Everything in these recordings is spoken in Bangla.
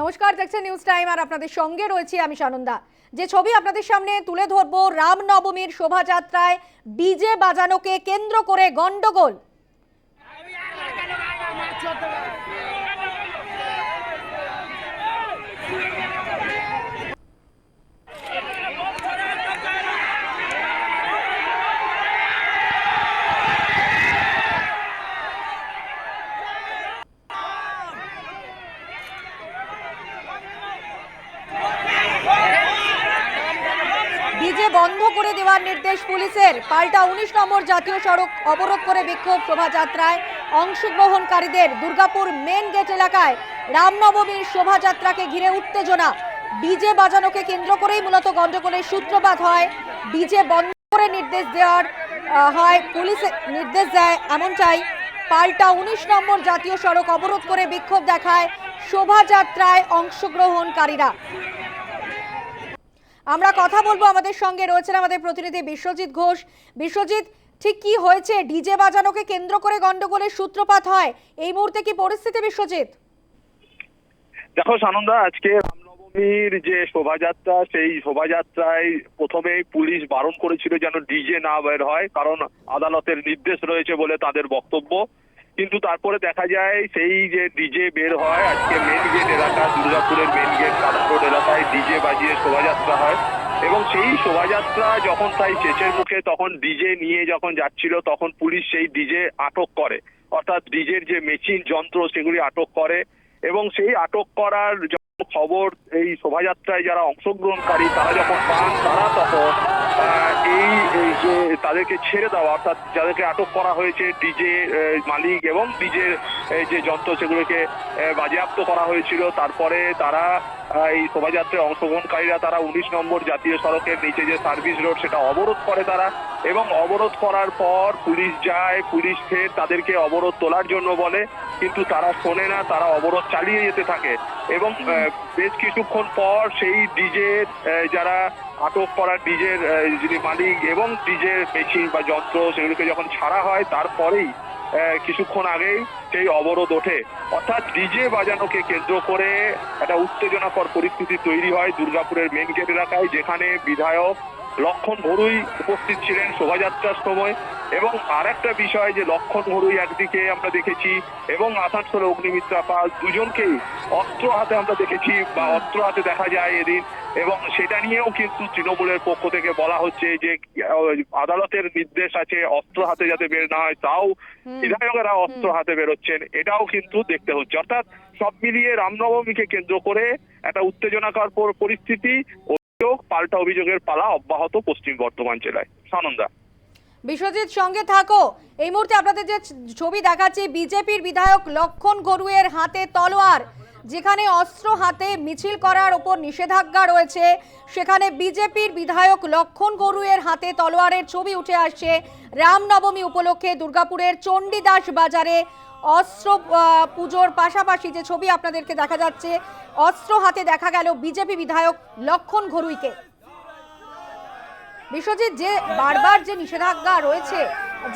নমস্কার, দেখছেন নিউজ টাইম আর আপনাদের সঙ্গে রয়েছি আমি সানন্দা। যে ছবি আপনাদের সামনে তুলে ধরবো রামনবমীর শোভাযাত্রায় ডিজে বাজানোকে কেন্দ্র করে গন্ডগোল করে নির্দেশ পুলিশের। পাল্টা উনিশ নম্বর জাতীয় সড়ক অবরোধ করে বিক্ষোভ শোভাযাত্রায় অংশগ্রহণকারীদের দুর্গাপুর মেন গেট এলাকায় রামনবমীর শোভাযাত্রাকে ঘিরে উত্তেজনা। ডিজে বাজানোকে কেন্দ্র করেই মূলত গন্ডগোলের সূত্রপাত হয়। ডিজে বন্ধ করে নির্দেশ দেওয়ার হয়, পুলিশ নির্দেশ দেয়, এমনটাই পাল্টা উনিশ নম্বর জাতীয় সড়ক অবরোধ করে বিক্ষোভ দেখায় শোভাযাত্রায় অংশগ্রহণকারীরা। আমরা কথা বলব আমাদের সঙ্গে রয়েছেন আমাদের প্রতিনিধি বিশ্বজিৎ ঘোষ। বিশ্বজিৎ, ঠিক কি হয়েছে? ডিজে বাজানোকে কেন্দ্র করে গন্ডগোলের সূত্রপাত হয়। এই মুহূর্তে কি পরিস্থিতি বিশ্বজিৎ? দেখো সানন্দা, আজকে রামনবমীর যে শোভাযাত্রা, সেই শোভাযাত্রায় প্রথমেই পুলিশ বারণ করেছিল যেন ডিজে না বের হয়, কারণ আদালতের নির্দেশ রয়েছে বলে তাদের বক্তব্য। কিন্তু তারপরে দেখা যায় সেই যে ডিজে বের হয়, আজকে মেন গেট এলাকা, দুর্গাপুরের মেন গেট কাদা এলাকায় ডিজে বাজিয়ে শোভাযাত্রা হয়। এবং সেই শোভাযাত্রা যখন তাই চেচের মুখে তখন ডিজে নিয়ে যখন যাচ্ছিল, তখন পুলিশ সেই ডিজে আটক করে। অর্থাৎ ডিজের যে মেশিন যন্ত্র, সেগুলি আটক করে। এবং সেই আটক করার খবর, এই শোভাযাত্রায় যারা অংশগ্রহণকারী, তারা যখন পান, তারা তখন এই যে তাদেরকে ছেড়ে দেওয়া, অর্থাৎ যাদেরকে আটক করা হয়েছে, ডিজে মালিক এবং ডিজে যে যন্ত্র সেগুলোকে বাজেয়াপ্ত করা হয়েছিল। তারপরে তারা এই শোভাযাত্রায় অংশগ্রহণকারীরা তারা উনিশ নম্বর জাতীয় সড়কের নিচে যে সার্ভিস রোড, সেটা অবরোধ করে তারা এবং অবরোধ করার পর পুলিশ যায়, পুলিশ ফের তাদেরকে অবরোধ তোলার জন্য বলে। কিন্তু তারা শোনে না তারা অবরোধ চালিয়ে যেতে থাকে। এবং বেশ কিছুক্ষণ পর সেই ডিজে যারা আটক করা ডিজের যিনি মালিক এবং ডিজের মেশিন বা যন্ত্র সেগুলিকে যখন ছাড়া হয় তারপরেই কিছুক্ষণ আগেই সেই অবরোধ ওঠে। অর্থাৎ ডিজে বাজানোকে কেন্দ্র করে একটা উত্তেজনাকর পরিস্থিতি তৈরি হয় দুর্গাপুরের মেন গেট এলাকায় যেখানে বিধায়ক লক্ষণ ঘরুই উপস্থিত ছিলেন শোভাযাত্রার সময় এবং আর একটা বিষয় যে লক্ষণ ঘরুই একদিকে আমরা দেখেছি এবং আসানসোলে অগ্নিমিত্রা পাল দুজনকেই অস্ত্র হাতে আমরা দেখেছি বা অস্ত্র হাতে দেখা যায় এদিন এবং সেটা নিয়েও কিন্তু তৃণমূলের পক্ষ থেকে বলা হচ্ছে যে আদালতের নির্দেশ আছে অস্ত্র হাতে যাতে বের না হয় তাও বিধায়কেরা অস্ত্র হাতে বেরোচ্ছেন এটাও কিন্তু দেখতে হচ্ছে। অর্থাৎ সব মিলিয়ে রামনবমীকে কেন্দ্র করে একটা উত্তেজনাকর পর- পরিস্থিতি পাল্টা অভিযোগের পালা অব্যাহত পশ্চিম বর্ধমান জেলায়। সানন্দা। বিশ্বজিৎ, সঙ্গে থাকো। এই মুহূর্তে আপনাদের যে ছবি দেখাচ্ছি, বিজেপির বিধায়ক লক্ষণ গরুয়ের হাতে তলোয়ার, যেখানে অস্ত্র হাতে মিছিল করার ওপর নিষেধাজ্ঞা রয়েছে। সেখানে বিজেপির বিধায়ক লক্ষণ গরুয়ের হাতে তলোয়ারের ছবি উঠে আসছে রামনবমী উপলক্ষে দুর্গাপুরের চণ্ডীদাস বাজারে। অস্ত্র পুজোর পাশাপাশি যে ছবি আপনাদেরকে দেখা যাচ্ছে, অস্ত্র হাতে দেখা গেল বিজেপি বিধায়ক লক্ষণ ঘরুইকে। বিশ্বজিৎ, যে বারবার যে নিষেধাজ্ঞা রয়েছে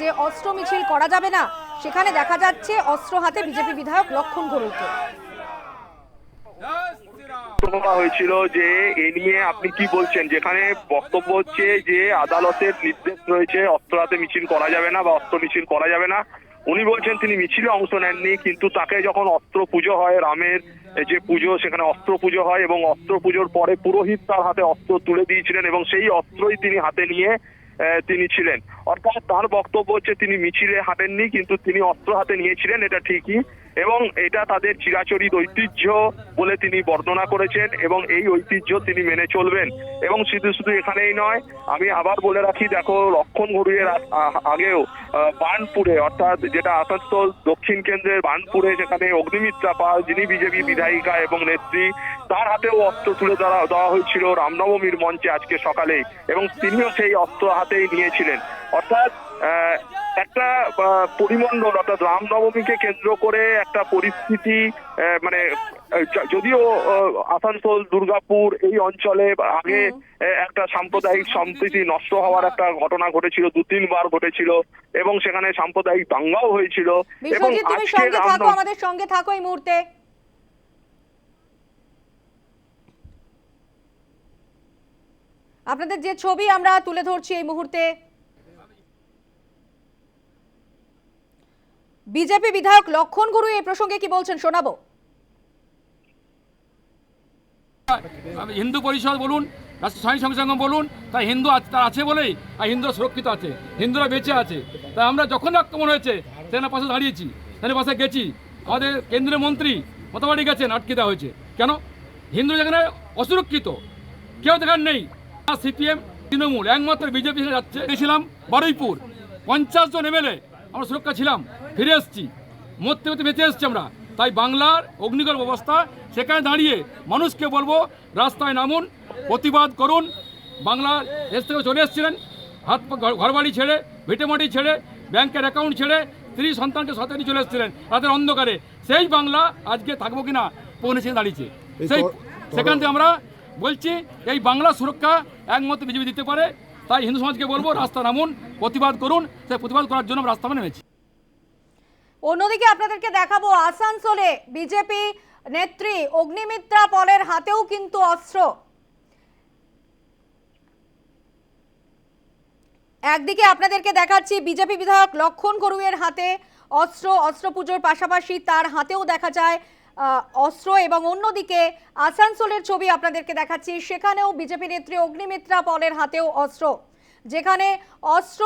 যে অস্ত্র মিছিল করা যাবে না, সেখানে দেখা যাচ্ছে অস্ত্র হাতে বিজেপি বিধায়ক লক্ষণ ঘরুইকে। বলা হয়েছিল যে এ নিয়ে আপনি কি বলছেন? যেখানে বক্তব্য হচ্ছে যে আদালতের নির্দেশ রয়েছে অস্ত্র হাতে মিছিল করা যাবে না বা অস্ত্র মিছিল করা যাবে না। উনি বলছেন তিনি মিছিলে অংশ নেননি, কিন্তু তাকে যখন অস্ত্র পুজো হয়, রামের যে পুজো, সেখানে অস্ত্র পুজো হয় এবং অস্ত্র পুজোর পরে পুরোহিত তার হাতে অস্ত্র তুলে দিয়েছিলেন এবং সেই অস্ত্রই তিনি হাতে নিয়ে তিনি ছিলেন। অর্থাৎ তার বক্তব্য হচ্ছে তিনি মিছিলে হাঁটেননি, কিন্তু তিনি অস্ত্র হাতে নিয়েছিলেন, এটা ঠিকই। এবং এটা তাদের চিরাচরিত ঐতিহ্য বলে তিনি বর্ণনা করেছেন এবং এই ঐতিহ্য তিনি মেনে চলবেন। এবং শুধু শুধু এখানেই নয় আমি আবার বলে রাখি দেখো লক্ষণ ঘড়িয়ের আগেও আহ, বার্নপুরে অর্থাৎ যেটা আসানসোল দক্ষিণ কেন্দ্রের বার্নপুরে যেখানে অগ্নিমিত্রা পাল যিনি বিজেপি বিধায়িকা এবং নেত্রী তার হাতেও অস্ত্র তুলে দেওয়া দেওয়া হয়েছিল রামনবমীর মঞ্চে আজকে সকালেই এবং তিনিও সেই অস্ত্র হাতেই নিয়েছিলেন। অর্থাৎ একটা পরিমণ্ডল অর্থাৎ রামনবমীকে কেন্দ্র করে একটা পরিস্থিতি মানে যদিও আসানসোল দুর্গাপুর এই অঞ্চলে আগে একটা সাম্প্রদায়িক সম্প্রীতি নষ্ট হওয়ার একটা ঘটনা ঘটেছিল দু তিনবার ঘটেছিল এবং সেখানে সাম্প্রদায়িক দাঙ্গাও হয়েছিল এবং আমাদের সঙ্গে থাকো এই মুহূর্তে। আপনাদের যে ছবি আমরা তুলে ধরছি এই মুহূর্তে বিজেপি বিধায়ক লক্ষণ গুরু এই প্রসঙ্গে কি বলছেন শোনাবো? হিন্দু পরিষদ বলুন স্বামী সংসঙ্গ বলুন তাই হিন্দু তার আছে বলেই, আর হিন্দুরা সুরক্ষিত আছে, হিন্দুরা বেঁচে আছে। তাই আমরা যখন আক্রমণ হয়েছে, সেখানে পাশে দাঁড়িয়েছি, সেখানে পাশে গেছি। আমাদের কেন্দ্রীয় মন্ত্রী মতাবাড়ি গেছেন, আটকে দেওয়া হয়েছে। কেন? হিন্দু যেখানে অসুরক্ষিত, কেউ দেখার নেই। সিপিএম, তৃণমূল, একমাত্র বিজেপি যাচ্ছে। গেছিলাম বারুইপুর। পঞ্চাশ জন এমএলএ আমরা সুরক্ষা ছিলাম ফিরে এসেছি। মরতে মরতে বেঁচে এসেছি আমরা। তাই বাংলার অগ্নিকর ব্যবস্থা সেখানে দাঁড়িয়ে মানুষকে বলব রাস্তায় নামুন প্রতিবাদ করুন। বাংলার দেশ থেকে চলে এসেছিলেন হাত ঘরবাড়ি ছেড়ে ভিটেমাটি ছেড়ে ব্যাংকের অ্যাকাউন্ট ছেড়ে স্ত্রী সন্তানকে সাথে নিয়ে চলে এসেছিলেন রাতের অন্ধকারে। সেই বাংলা আজকে থাকব কিনা পৌঁছে দাঁড়িয়েছে। সেই সেখান থেকে আমরা বলছি এই বাংলা সুরক্ষা একমাত্র বিজেপি দিতে পারে তাই হিন্দু সমাজকে বলব, রাস্তা নামুন, প্রতিবাদ করুন সেই প্রতিবাদ করার জন্য রাস্তা নেমেছি অন্যদিকে আপনাদেরকে দেখাবো আসানসোলে বিজেপি নেত্রী অগ্নিমিত্রা পলের হাতেও কিন্তু অস্ত্র। একদিকে আপনাদেরকে দেখাচ্ছি বিজেপি বিধায়ক লক্ষণ করুয়ের হাতে অস্ত্র অস্ত্র পুজোর পাশাপাশি তার হাতেও দেখা যায় অস্ত্র এবং অন্যদিকে আসানসোলের ছবি আপনাদেরকে দেখাচ্ছি। সেখানেও বিজেপি নেত্রী অগ্নিমিত্রা পলের হাতেও অস্ত্র। যেখানে অস্ত্র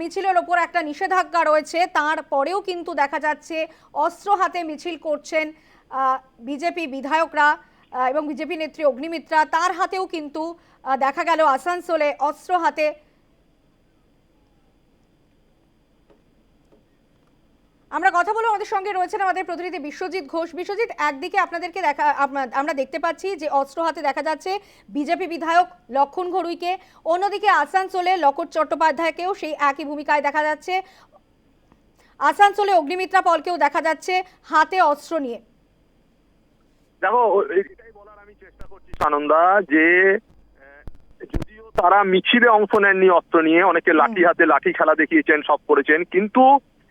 মিছিলের ওপর একটা নিষেধাজ্ঞা রয়েছে। তার পরেও কিন্তু দেখা যাচ্ছে অস্ত্র হাতে মিছিল করছেন বিজেপি বিধায়করা এবং বিজেপি নেত্রী অগ্নিমিত্রা। তার হাতেও কিন্তু দেখা গেল আসানসোলে অস্ত্র হাতে আমরা কথা বলব আমাদের সঙ্গে রয়েছেন আমাদের প্রতিনিধি বিশ্বজিৎ ঘোষ। বিশ্বজিৎ একদিকে আপনাদেরকে দেখা আমরা দেখতে পাচ্ছি যে অস্ত্র হাতে দেখা যাচ্ছে বিজেপি বিধায়ক লক্ষণ ঘড়ুইকে অন্যদিকে আসানসোলে লকট চট্টোপাধ্যায়কেও সেই একই ভূমিকায় দেখা যাচ্ছে। আসানসোলে অগ্নিমিত্রা পলকেও দেখা যাচ্ছে হাতে অস্ত্র নিয়ে। দেখো এটাই বলার আমি চেষ্টা করছি সানন্দা যে যদিও তারা মিছিলে অংশ নেননি অস্ত্র নিয়ে অনেকে লাঠি হাতে লাঠি খেলা দেখিয়েছেন সব করেছেন কিন্তু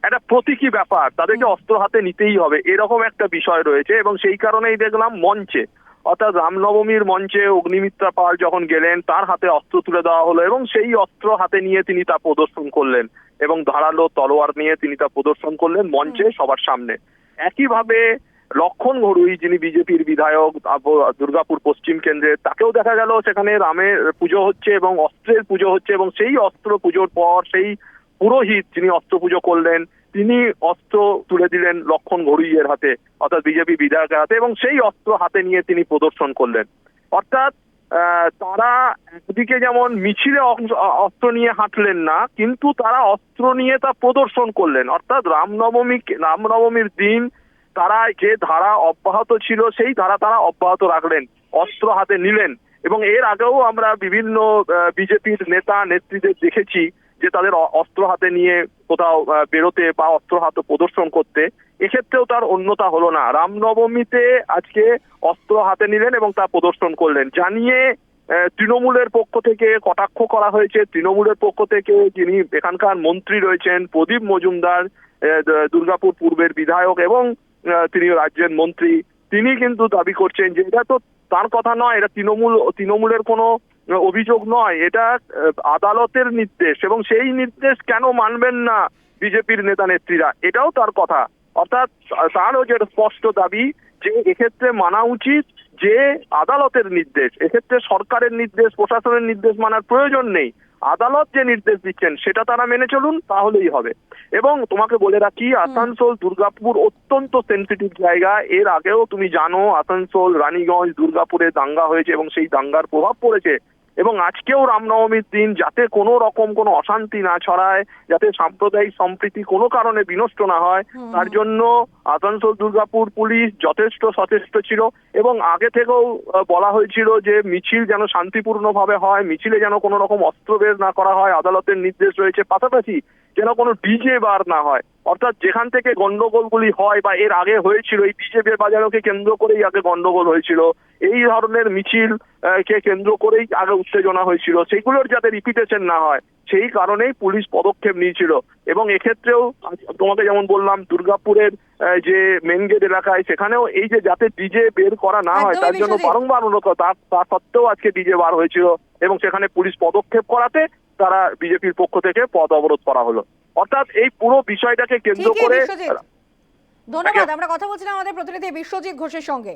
একটা প্রতীকী ব্যাপার তাদেরকে অস্ত্র হাতে নিতেই হবে এরকম একটা বিষয় রয়েছে এবং সেই কারণেই দেখলাম মঞ্চে অর্থাৎ রামনবমীর মঞ্চে অগ্নিমিত্রা পাল যখন গেলেন তার হাতে অস্ত্র তুলে দেওয়া হলো এবং সেই অস্ত্র হাতে নিয়ে তিনি তা প্রদর্শন করলেন এবং ধারালো তলোয়ার নিয়ে তিনি তা প্রদর্শন করলেন মঞ্চে সবার সামনে। একইভাবে লক্ষণ ঘড়ুই যিনি বিজেপির বিধায়ক দুর্গাপুর পশ্চিম কেন্দ্রে তাকেও দেখা গেল সেখানে রামের পুজো হচ্ছে এবং অস্ত্রের পুজো হচ্ছে এবং সেই অস্ত্র পুজোর পর সেই পুরোহিত যিনি অস্ত্র পুজো করলেন, তিনি অস্ত্র তুলে দিলেন লক্ষণ ঘড়ুইয়ের হাতে, অর্থাৎ বিজেপি বিধায়কের হাতে, এবং সেই অস্ত্র হাতে নিয়ে তিনি প্রদর্শন করলেন। অর্থাৎ তারা একদিকে যেমন মিছিলে অস্ত্র নিয়ে হাঁটলেন না, কিন্তু তারা অস্ত্র নিয়ে তা প্রদর্শন করলেন। অর্থাৎ রামনবমী, রামনবমীর দিন তারা যে ধারা অব্যাহত ছিল, সেই ধারা তারা অব্যাহত রাখলেন, অস্ত্র হাতে নিলেন। এবং এর আগেও আমরা বিভিন্ন বিজেপির নেতা, নেত্রীদের দেখেছি যে তাদের অস্ত্র হাতে নিয়ে কোথাও বেরোতে বা অস্ত্র হাতে প্রদর্শন করতে, এক্ষেত্রেও তার অন্যতা হলো না। রামনবমীতে আজকে অস্ত্র হাতে নিলেন এবং তা প্রদর্শন করলেন। জানিয়ে তৃণমূলের পক্ষ থেকে কটাক্ষ করা হয়েছে। তৃণমূলের পক্ষ থেকে যিনি এখানকার মন্ত্রী রয়েছেন, প্রদীপ মজুমদার দুর্গাপুর পূর্বের বিধায়ক এবং তিনি রাজ্যের মন্ত্রী, তিনি কিন্তু দাবি করছেন যে এটা তো তার কথা নয়, এটা তৃণমূল, তৃণমূলের কোনো অভিযোগ নয়। এটা আদালতের নির্দেশ এবং সেই নির্দেশ কেন মানবেন না বিজেপির নেতা নেত্রীরা? এটাও তার কথা। অর্থাৎ তারও যে স্পষ্ট দাবি যে এক্ষেত্রে মানা উচিত যে আদালতের নির্দেশ। এক্ষেত্রে সরকারের নির্দেশ, প্রশাসনের নির্দেশ মানার প্রয়োজন নেই। আদালত যে নির্দেশ দিচ্ছেন সেটা তারা মেনে চলুন তাহলেই হবে। এবং তোমাকে বলে রাখি আসানসোল দুর্গাপুর অত্যন্ত সেন্সিটিভ জায়গা। এর আগেও তুমি জানো আসানসোল রানীগঞ্জ দুর্গাপুরে দাঙ্গা হয়েছে এবং সেই দাঙ্গার প্রভাব পড়েছে। এবং আজকেও রামনবমীর দিন যাতে কোনো রকম কোনো অশান্তি না ছড়ায় যাতে সাম্প্রদায়িক সম্প্রীতি কোনো কারণে বিনষ্ট না হয় তার জন্য আসানসোল দুর্গাপুর পুলিশ যথেষ্ট সচেষ্ট ছিল এবং আগে থেকেও বলা হয়েছিল যে মিছিল যেন শান্তিপূর্ণভাবে হয় মিছিলে যেন কোনো রকম অস্ত্র বের না করা হয় আদালতের নির্দেশ রয়েছে পাশাপাশি যেন কোনো ডিজে বার না হয়। অর্থাৎ যেখান থেকে গন্ডগোলগুলি হয় বা এর আগে হয়েছিল এই ডিজে বাজানোকে কেন্দ্র করেই আগে গন্ডগোল হয়েছিল। এই ধরনের মিছিল কে কেন্দ্র করেই আগে উত্তেজনা হয়েছিল। সেগুলোর যাতে রিপিটেশন না হয় সেই কারণেই পুলিশ পদক্ষেপ নিয়েছিল। এবং এক্ষেত্রেও তোমাকে যেমন বললাম দুর্গাপুরের যে মেন গেট এলাকায় সেখানেও এই যে যাতে ডিজে বের করা না হয় তার জন্য বারংবার অনুরোধ করা, তা তা সত্ত্বেও আজকে ডিজে বার হয়েছিল। এবং সেখানে পুলিশ পদক্ষেপ করাতে তারা বিজেপির পক্ষ থেকে পদ অবরোধ করা হলো। অর্থাৎ এই পুরো বিষয়টাকে কেন্দ্র করে ধন্যবাদ আমরা কথা বলছিলাম আমাদের প্রতিনিধি বিশ্বজিৎ ঘোষের সঙ্গে।